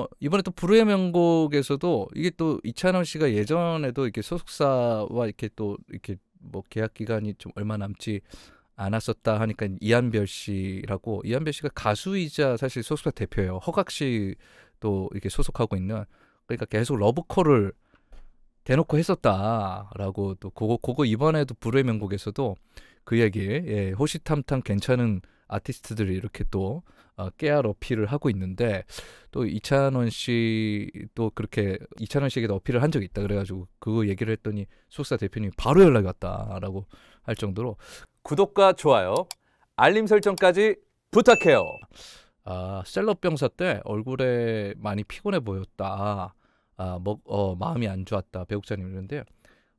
어 이번에 또 불후의 명곡에서도 이게 또 이찬원 씨가 예전에도 이렇게 소속사와 이렇게 또 이렇게 뭐 계약 기간이 좀 얼마 남지 않았었다 하니까 이한별 씨라고 이한별 씨가 가수이자 사실 소속사 대표예요. 허각 씨도 이렇게 소속하고 있는 그러니까 계속 러브콜을 대놓고 했었다라고 또 그거 그거 이번에도 불후의 명곡에서도 그 얘기 예, 호시탐탐 괜찮은 아티스트들이 이렇게 또 어, 깨알 어필을 하고 있는데 또 이찬원 씨도 그렇게 이찬원 씨에게도 어필을 한 적이 있다 그래가지고 그 얘기를 했더니 소속사 대표님이 바로 연락이 왔다라고 할 정도로 구독과 좋아요 알림 설정까지 부탁해요. 아 셀럽 병사 때 얼굴에 많이 피곤해 보였다. 아, 뭐, 어, 마음이 안 좋았다. 배국자님 이러는데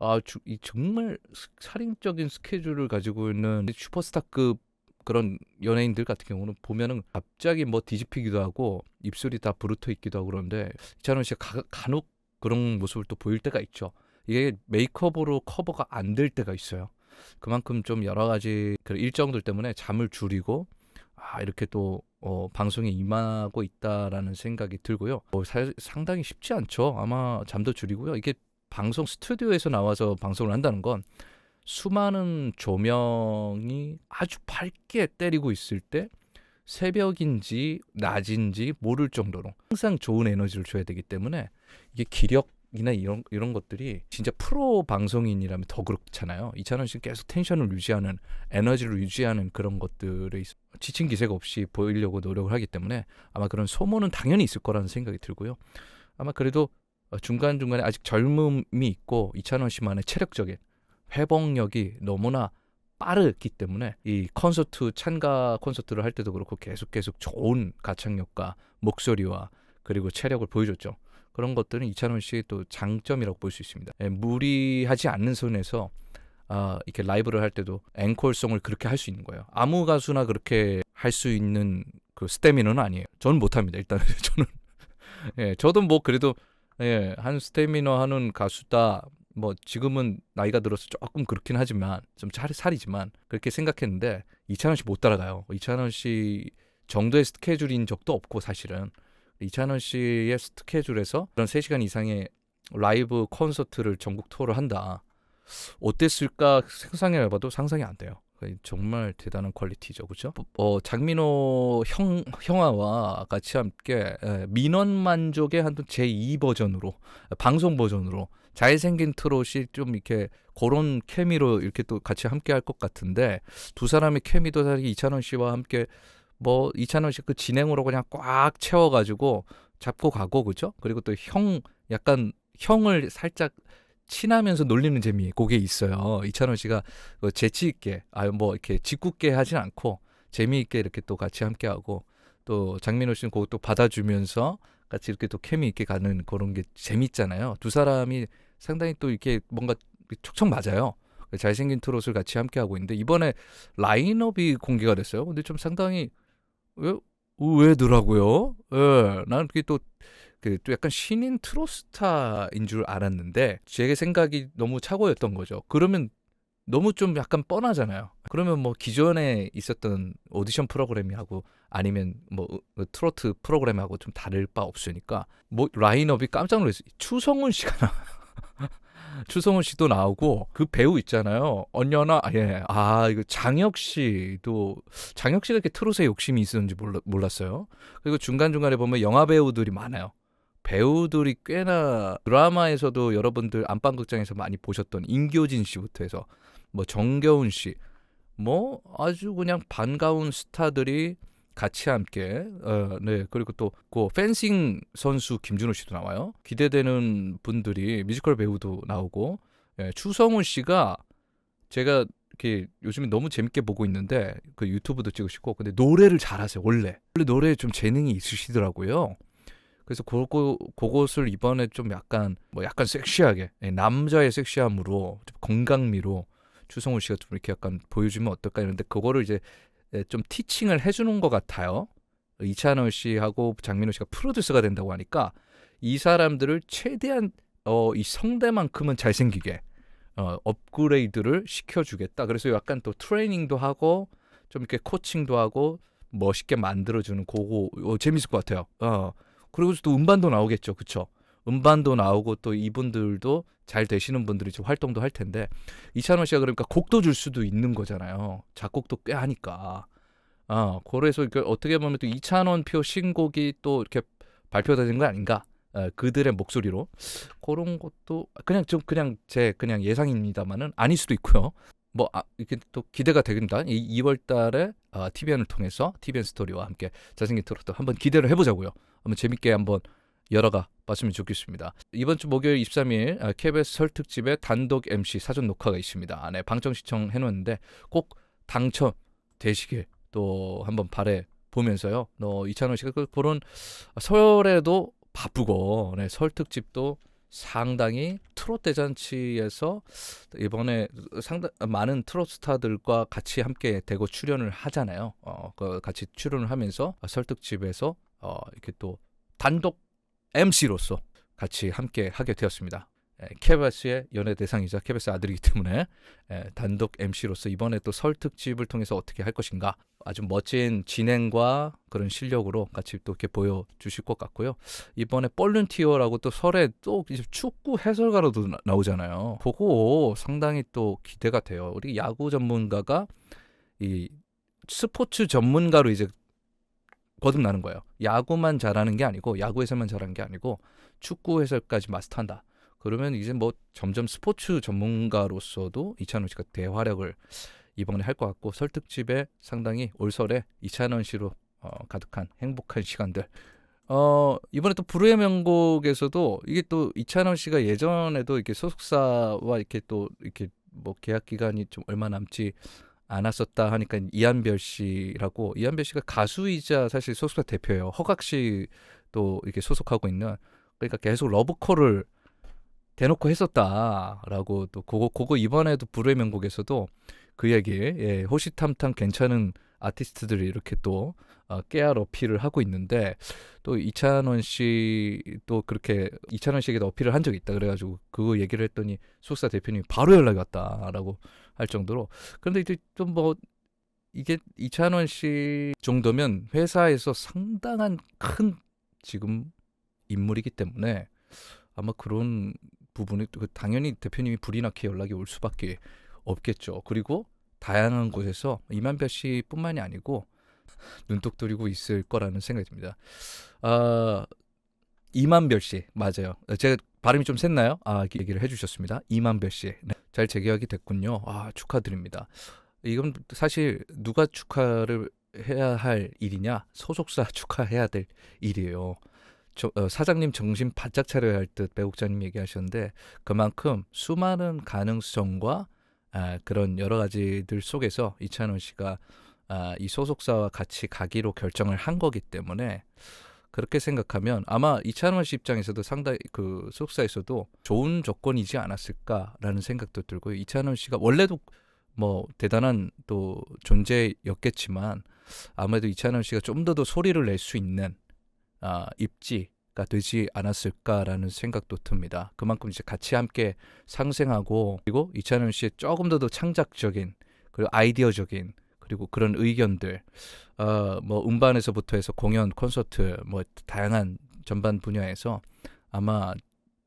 아, 주, 이 정말 스- 살인적인 스케줄을 가지고 있는 슈퍼스타급 그런 연예인들 같은 경우는 보면은 갑자기 뭐 뒤집히기도 하고 입술이 다 부르터 있기도 하고 그러는데 이찬원 씨가 가, 간혹 그런 모습을 또 보일 때가 있죠. 이게 메이크업으로 커버가 안 될 때가 있어요. 그만큼 좀 여러 가지 그런 일정들 때문에 잠을 줄이고 아 이렇게 또 어, 방송에 임하고 있다라는 생각이 들고요. 어, 사- 상당히 쉽지 않죠. 아마 잠도 줄이고요. 이게 방송 스튜디오에서 나와서 방송을 한다는 건 수많은 조명이 아주 밝게 때리고 있을 때 새벽인지 낮인지 모를 정도로 항상 좋은 에너지를 줘야 되기 때문에 이게 기력이나 이런 이런 것들이 진짜 프로 방송인이라면 더 그렇잖아요. 이찬원 씨는 계속 텐션을 유지하는 에너지를 유지하는 그런 것들에 있- 지친 기색 없이 보이려고 노력을 하기 때문에 아마 그런 소모는 당연히 있을 거라는 생각이 들고요. 아마 그래도 중간 중간에 아직 젊음이 있고 이찬원 씨만의 체력적인 회복력이 너무나 빠르기 때문에 이 콘서트 찬가 콘서트를 할 때도 그렇고 계속 계속 좋은 가창력과 목소리와 그리고 체력을 보여줬죠. 그런 것들은 이찬원 씨의 또 장점이라고 볼 수 있습니다. 예, 무리하지 않는 선에서 아, 이렇게 라이브를 할 때도 앵콜송을 그렇게 할 수 있는 거예요. 아무 가수나 그렇게 할 수 있는 그 스태미너는 아니에요. 저는 못합니다. 일단 저는 예, 저도 뭐 그래도 예, 한 스태미너 하는 가수다. 뭐 지금은 나이가 들어서 조금 그렇긴 하지만 좀 살, 살이지만 그렇게 생각했는데 이찬원 씨 못 따라가요. 이찬원 씨 정도의 스케줄인 적도 없고 사실은 이찬원 씨의 스케줄에서 그런 3시간 이상의 라이브 콘서트를 전국 투어를 한다. 어땠을까 상상해봐도 상상이 안 돼요. 정말 대단한 퀄리티죠, 그렇죠? 어, 장민호 형 형아와 같이 함께 예, 민원 만족의 한 제2 버전으로 방송 버전으로 잘생긴 트롯이 좀 이렇게 그런 케미로 이렇게 또 같이 함께 할 것 같은데 두 사람의 케미도 사실 이찬원 씨와 함께 뭐 이찬원 씨 그 진행으로 그냥 꽉 채워가지고 잡고 가고 그죠? 그리고 또 형 약간 형을 살짝 친하면서 놀리는 재미 그게 있어요. 이찬원 씨가 그 재치 있게 아뭐 이렇게 짓궂게 하진 않고 재미있게 이렇게 또 같이 함께 하고 또 장민호 씨는 그것도 받아주면서 같이 이렇게 또 케미 있게 가는 그런 게 재밌잖아요. 두 사람이 상당히 또 이렇게 뭔가 촉촉 맞아요. 잘생긴 트롯을 같이 함께 하고 있는데 이번에 라인업이 공개가 됐어요. 근데 좀 상당히 왜 의외더라고요. 예, 나는 그게 또 그 또 약간 신인 트롯 스타인 줄 알았는데 제 생각이 너무 착오였던 거죠. 그러면 너무 좀 약간 뻔하잖아요. 그러면 뭐 기존에 있었던 오디션 프로그램이하고 아니면 뭐 으- 트로트 프로그램하고 좀 다를 바 없으니까 뭐 라인업이 깜짝 놀랐어요. 추성훈 씨가 나 추성훈 씨도 나오고 그 배우 있잖아요. 언녀나 예. 아, 이거 장혁 씨도 장혁 씨가 이렇게 트롯에 욕심이 있었는지 몰라, 몰랐어요. 그리고 중간중간에 보면 영화 배우들이 많아요. 배우들이 꽤나 드라마에서도 여러분들 안방극장에서 많이 보셨던 인교진 씨부터 해서 뭐 정겨운 씨, 뭐 아주 그냥 반가운 스타들이 같이 함께 어, 네 그리고 또 그 펜싱 선수 김준호 씨도 나와요. 기대되는 분들이 뮤지컬 배우도 나오고 예, 추성훈 씨가 제가 이렇게 요즘에 너무 재밌게 보고 있는데 그 유튜브도 찍으시고 근데 노래를 잘하세요 원래 원래 노래에 좀 재능이 있으시더라고요. 그래서 그거 그것을 이번에 좀 약간 뭐 약간 섹시하게 예, 남자의 섹시함으로 좀 건강미로 추성훈 씨가 좀 이렇게 약간 보여주면 어떨까 이런데 그거를 이제 예, 좀 티칭을 해주는 것 같아요. 이찬원 씨하고 장민호 씨가 프로듀서가 된다고 하니까 이 사람들을 최대한 어, 이 성대만큼은 잘생기게 어, 업그레이드를 시켜주겠다. 그래서 약간 또 트레이닝도 하고 좀 이렇게 코칭도 하고 멋있게 만들어주는 그거 어, 재밌을 것 같아요. 어, 그리고 또 음반도 나오겠죠. 그쵸? 음반도 나오고 또 이분들도 잘 되시는 분들이 좀 활동도 할 텐데 이찬원 씨가 그러니까 곡도 줄 수도 있는 거잖아요. 작곡도 꽤 하니까. 아, 그래서 그 어떻게 보면 또 이찬원 표 신곡이 또 이렇게 발표되는 거 아닌가? 어, 그들의 목소리로 그런 것도 그냥 좀 그냥 제 그냥 예상입니다만은 아닐 수도 있고요. 뭐 아, 이게 또 기대가 됩니다. 이 2월 달에 어, TVN을 통해서 TVN 스토리와 함께 자생긴 트로트 한번 기대를 해보자고요. 한번 재밌게 한번 열어가 봤으면 좋겠습니다. 이번 주 목요일 23일 아, KBS 설 특집에 단독 MC 사전 녹화가 있습니다. 아, 네, 방청 시청 해놓았는데 꼭 당첨 되시길 또 한번 바래 보면서요. 너 이찬원 씨가 그 그런 설에도 바쁘고 네, 설 특집도 상당히 트롯 대잔치에서 이번에 상당 많은 트롯 스타들과 같이 함께 대고 출연을 하잖아요. 어, 그 같이 출연을 하면서 설 특집에서 어, 이렇게 또 단독 MC로서 같이 함께 하게 되었습니다. 에, 케바스의 연예 대상이자 케바스 아들이기 때문에 에, 단독 MC로서 이번에 또 설 특집을 통해서 어떻게 할 것인가 아주 멋진 진행과 그런 실력으로 같이 또 이렇게 보여주실 것 같고요. 이번에 볼룬티어라고 또 설에 또 이제 축구 해설가로도 나, 나오잖아요. 보고 상당히 또 기대가 돼요. 우리 야구 전문가가 이 스포츠 전문가로 이제 거듭나는 거예요. 야구만 잘하는 게 아니고 야구 해설만 잘하는 게 아니고 축구 해설까지 마스터한다. 그러면 이제 뭐 점점 스포츠 전문가로서도 이찬원 씨가 대활약을 이번에 할 것 같고 설특집에 상당히 올설에 이찬원 씨로 어, 가득한 행복한 시간들. 어 이번에 또 불후의 명곡에서도 이게 또 이찬원 씨가 예전에도 이렇게 소속사와 이렇게 또 이렇게 뭐 계약 기간이 좀 얼마 남지 않았었다 하니까 이한별 씨라고 이한별 씨가 가수이자 사실 소속사 대표예요. 허각 씨도 이렇게 소속하고 있는 그러니까 계속 러브콜을 대놓고 했었다라고 또 그거 그거 이번에도 불후의 명곡에서도 그 얘기 예, 호시탐탐 괜찮은 아티스트들이 이렇게 또 어, 깨알 어필을 하고 있는데 또 이찬원 씨도 그렇게 이찬원 씨에게도 어필을 한 적이 있다 그래가지고 그 얘기를 했더니 소속사 대표님이 바로 연락이 왔다라고 할 정도로 그런데 이제 좀뭐 이게 이찬원 씨 정도면 회사에서 상당한 큰 지금 인물이기 때문에 아마 그런 부분이 또 당연히 대표님이 불이 나게 연락이 올 수밖에 없겠죠. 그리고 다양한 곳에서 이만별 씨뿐만이 아니고 눈독 들이고 있을 거라는 생각이 듭니다. 아 이만별 씨 맞아요. 제가 발음이 좀 샜나요? 아 얘기를 해주셨습니다. 이만별 씨. 네, 잘 재계약이 됐군요. 아 축하드립니다. 이건 사실 누가 축하를 해야 할 일이냐? 소속사 축하해야 될 일이에요. 저, 어, 사장님 정신 바짝 차려야 할 듯 배국장님 얘기하셨는데 그만큼 수많은 가능성과 아, 그런 여러 가지들 속에서 이찬원 씨가 아, 이 소속사와 같이 가기로 결정을 한 거기 때문에 그렇게 생각하면 아마 이찬원 씨 입장에서도 상당히 그 소속사에서도 좋은 조건이지 않았을까라는 생각도 들고요. 이찬원 씨가 원래도 뭐 대단한 또 존재였겠지만 아무래도 이찬원 씨가 좀 더 더 소리를 낼 수 있는 아, 입지가 되지 않았을까라는 생각도 듭니다. 그만큼 이제 같이 함께 상생하고 그리고 이찬원 씨의 조금 더 더 창작적인 그리고 아이디어적인 그리고 그런 의견들 어, 뭐 음반에서부터 해서 공연, 콘서트 뭐 다양한 전반 분야에서 아마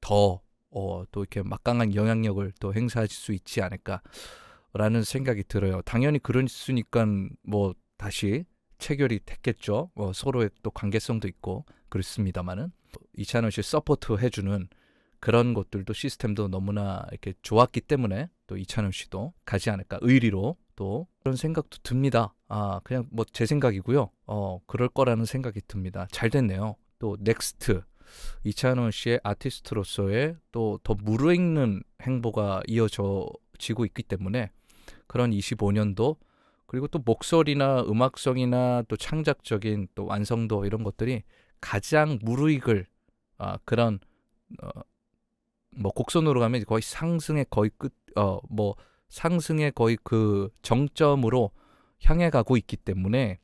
더 어, 또 이렇게 막강한 영향력을 또 행사할 수 있지 않을까라는 생각이 들어요. 당연히 그러니까 뭐 다시 체결이 됐겠죠. 어, 서로의 또 관계성도 있고 그렇습니다만은 이찬원 씨 서포트 해주는 그런 것들도 시스템도 너무나 이렇게 좋았기 때문에 또 이찬원 씨도 가지 않을까 의리로 또 그런 생각도 듭니다. 아 그냥 뭐 제 생각이고요. 어 그럴 거라는 생각이 듭니다. 잘 됐네요. 또 넥스트 이찬원 씨의 아티스트로서의 또 더 무르익는 행보가 이어져지고 있기 때문에 그런 25년도 그리고 또 목소리나 음악성이나 또 창작적인 또 완성도 이런 것들이 가장 무르익을 아, 그런 어, 뭐 곡선으로 가면 거의 상승의 거의 끝 어 뭐 상승의 거의 그 정점으로 향해 가고 있기 때문에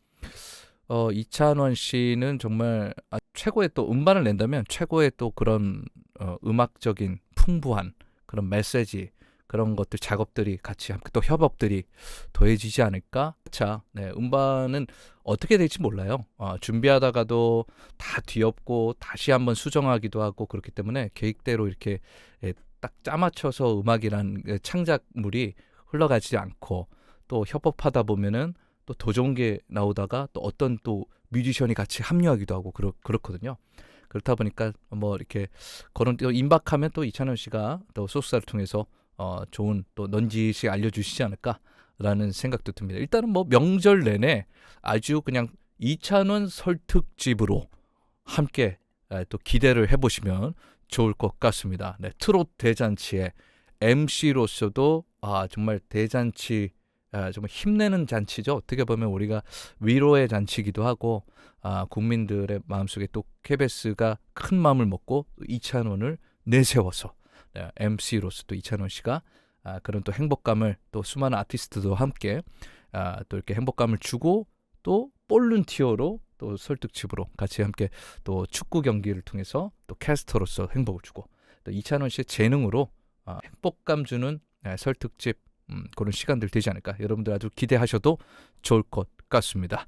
어 이찬원 씨는 정말 아, 최고의 또 음반을 낸다면 최고의 또 그런 어, 음악적인 풍부한 그런 메시지 그런 것들 작업들이 같이 함께 또 협업들이 더해지지 않을까? 자, 네, 음반은 어떻게 될지 몰라요. 어, 준비하다가도 다 뒤엎고 다시 한번 수정하기도 하고 그렇기 때문에 계획대로 이렇게 예, 딱 짜맞춰서 음악이란 그 창작물이 흘러가지 않고 또 협업하다 보면은 또 더 좋은 게 나오다가 또 어떤 또 뮤지션이 같이 합류하기도 하고 그렇, 그렇거든요. 그렇다 보니까 뭐 이렇게 그런 또 임박하면 또 이찬원 씨가 또 소속사를 통해서 어 좋은 또 넌지시 알려주시지 않을까라는 생각도 듭니다. 일단은 뭐 명절 내내 아주 그냥 이찬원 설특집으로 함께 에, 또 기대를 해보시면 좋을 것 같습니다. 네, 트롯 대잔치의 MC로서도 아 정말 대잔치 아, 정말 힘내는 잔치죠. 어떻게 보면 우리가 위로의 잔치기도 하고 아, 국민들의 마음속에 또 KBS가 큰 마음을 먹고 이찬원을 내세워서 네, MC로서 또 이찬원 씨가 아, 그런 또 행복감을 또 수많은 아티스트도 함께 아, 또 이렇게 행복감을 주고 또 볼룬티어로 또 설득집으로 같이 함께 또 축구 경기를 통해서 또 캐스터로서 행복을 주고 또 이찬원 씨의 재능으로 아, 행복감 주는 네, 설득집 음, 그런 시간들 되지 않을까 여러분들 아주 기대하셔도 좋을 것 같습니다.